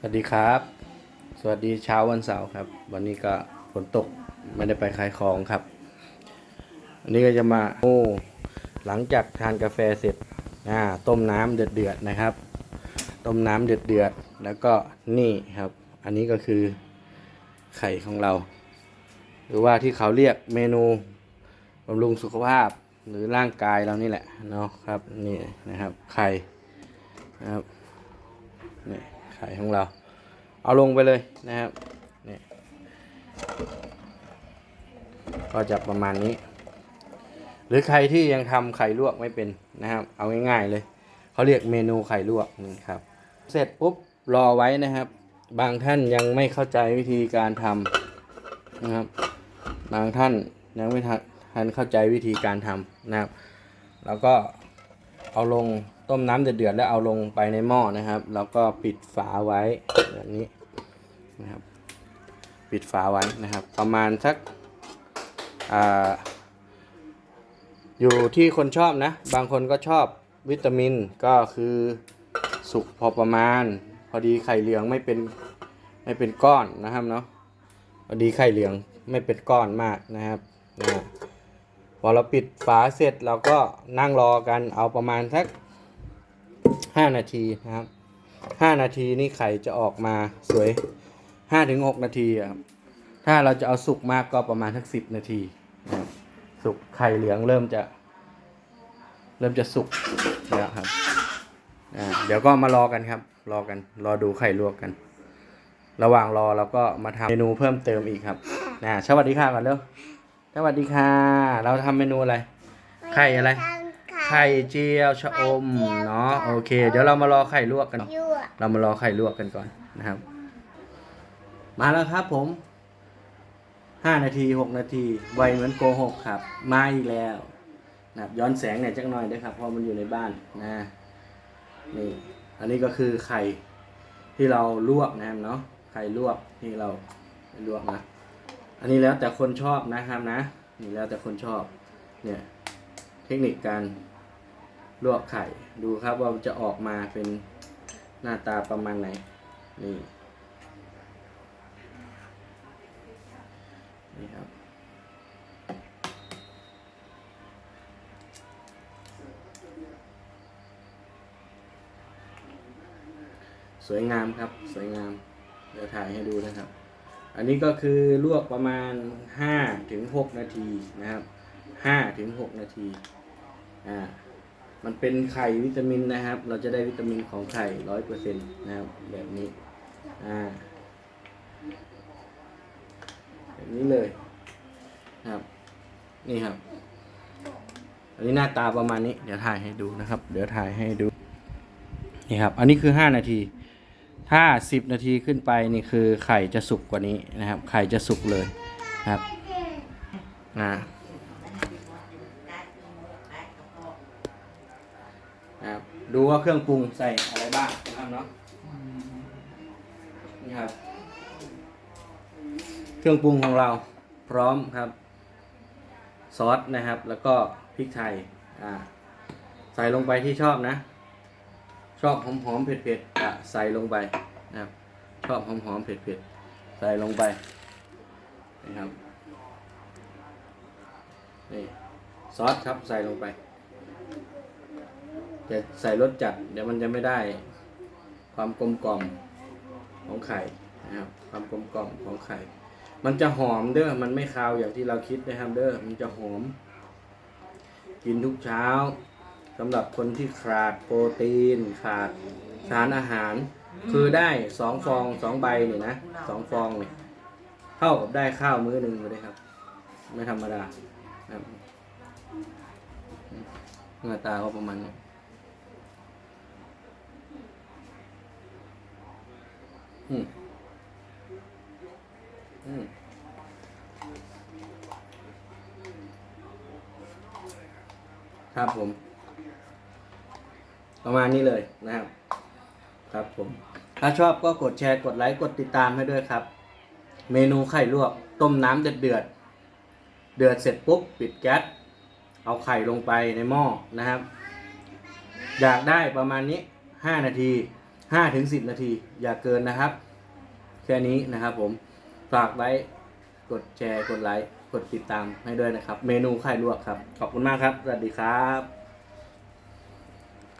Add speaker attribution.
Speaker 1: สวัสดีครับ สวัสดีเช้าวันเสาร์ครับ วันนี้ก็ฝนตกไม่ได้ไปขายของครับ อันนี้ก็จะมาโอ้หลังจากทานกาแฟเสร็จอ่าต้มน้ำเดือดเดือดๆนะครับ ต้มน้ำเดือดเดือดๆแล้วก็นี่ครับ อันนี้ก็คือไข่ของเรา หรือว่าที่เขาเรียกเมนูบำรุงสุขภาพหรือร่างกายเรานี่แหละเนาะครับนี่นะครับไข่นะครับนี่ ไข่ของเรา เอาลงไปเลยนะครับนี่ก็จะประมาณนี้ หรือใครที่ยังทำไข่ลวกไม่เป็นนะครับ เอาง่ายๆเลยเขาเรียกเมนูไข่ลวกนี่ครับ เสร็จปุ๊บรอไว้นะครับ บางท่านยังไม่เข้าใจวิธีการทำนะครับ บางท่านยังไม่ทันทันเข้าใจวิธีการทำนะครับ แล้วก็เอาลง ต้มน้ำเดือดๆแล้วเอาลงไปในหม้อนะครับ แล้วก็ปิดฝาไว้แบบนี้นะครับ ปิดฝาไว้นะครับ ประมาณสักอ่าอยู่ที่คนชอบนะ บางคนก็ชอบวิตามินก็คือสุกพอประมาณ พอดีไข่เหลืองไม่เป็นไม่เป็นก้อนนะครับเนาะพอดีไข่เหลืองไม่เป็นก้อนมากนะครับนะพอเราปิดฝาเสร็จเราก็นั่งรอกันเอาประมาณสัก 5นาทีนะครับ5นาทีนี่ไข่จะออกมาสวย5-6นาทีครับถ้าเราจะเอาสุกมากก็ประมาณสัก10นาทีนะสุกไข่เหลืองเริ่มจะ เริ่มจะสุกแล้วครับอ่าเดี๋ยวก็มารอกันครับ รอกันรอดูไข่ลวกกัน ระหว่างรอเราก็มาทำเมนูเพิ่มเติมอีกครับนะสวัสดีค่ะก่อนเร็วสวัสดีค่ะ เราทำเมนูอะไร ไข่อะไร ไข่เจียวชะอมเนาะโอเค เดี๋ยวเรามารอไข่ลวกกัน
Speaker 2: ยั่ว
Speaker 1: เรามารอไข่ลวกกันก่อนนะครับ มาแล้วครับผมห้านาทีหกนาทีไวเหมือนโกหกครับ มาอีกแล้วนะครับย้อนแสงเนี่ยจักหน่อยด้วยครับเพราะมันอยู่ในบ้านนะนี่อันนี้ก็คือไข่ที่เราลวกนะครับเนาะไข่ลวกที่เราลวกนะอันนี้แล้วแต่คนชอบนะครับนะนี่แล้วแต่คนชอบเนี่ยเทคนิคการ ลวกไข่ดูครับว่าจะออกมาเป็นหน้าตาประมาณไหน นี่นี่ครับ สวยงามครับสวยงามเดี๋ยวถ่ายให้ดูนะครับ อันนี้ก็คือลวกประมาณ5ถึง6นาทีนะครับ5ถึง6นาทีอ่า มันเป็นไข่วิตามินนะครับ เราจะได้วิตามินของไข่ร้อยเปอร์เซ็นต์นะครับแบบนี้อ่าแบบนี้เลยครับ นี่ครับ อันนี้หน้าตาประมาณนี้ เดี๋ยวถ่ายให้ดูนะครับ เดี๋ยวถ่ายให้ดูนี่ครับ อันนี้คือห้านาที ถ้าสิบนาทีขึ้นไปนี่คือไข่จะสุกกว่านี้นะครับ ไข่จะสุกเลยนะครับอ่า นะครับดูว่าเครื่องปรุงใส่อะไรบ้างนะครับเนาะนี่ครับ เครื่องปรุงของเราพร้อมครับ ซอสนะครับ แล้วก็พริกไทยอ่าใส่ลงไปที่ชอบนะ ชอบหอมๆเผ็ดๆอะใส่ลงไปนะครับ ชอบหอมๆเผ็ดๆใส่ลงไปนะครับนี่ซอสครับใส่ลงไป จะใส่รสจัด เดี๋ยวมันจะไม่ได้ความกลมกล่อมของไข่นะครับ ความกลมกล่อมของไข่ มันจะหอมเด้อมันไม่คาวอย่างที่เราคิดนะครับเด้อมันจะหอม กินทุกเช้าสำหรับคนที่ขาดโปรตีน ขาดสารอาหาร คือได้สองฟองสองใบเนี่ยนะสองฟองเนี่ยเท่ากับได้ข้าวมื้อหนึ่งเลยครับ ไม่ธรรมดาครับหน้าตาเขาประมาณนี้ อืมอืมครับผม ประมาณนี้เลยนะครับ ครับผม ถ้าชอบก็กดแชร์กดไลค์กดติดตามให้ด้วยครับ เมนูไข่ลวก ต้มน้ำเดือดเดือดเดือดเสร็จปุ๊บปิดแก๊สเอาไข่ลงไปในหม้อนะครับ อยากได้ประมาณนี้ 5 นาที ห้าถึงสิบนาที อย่าเกินนะครับ แค่นี้นะครับผม ฝากไว้ กดแชร์ กดไลค์ กดติดตามให้ด้วยนะครับ เมนูไข่ลวกครับ ขอบคุณมากครับ สวัสดีครับ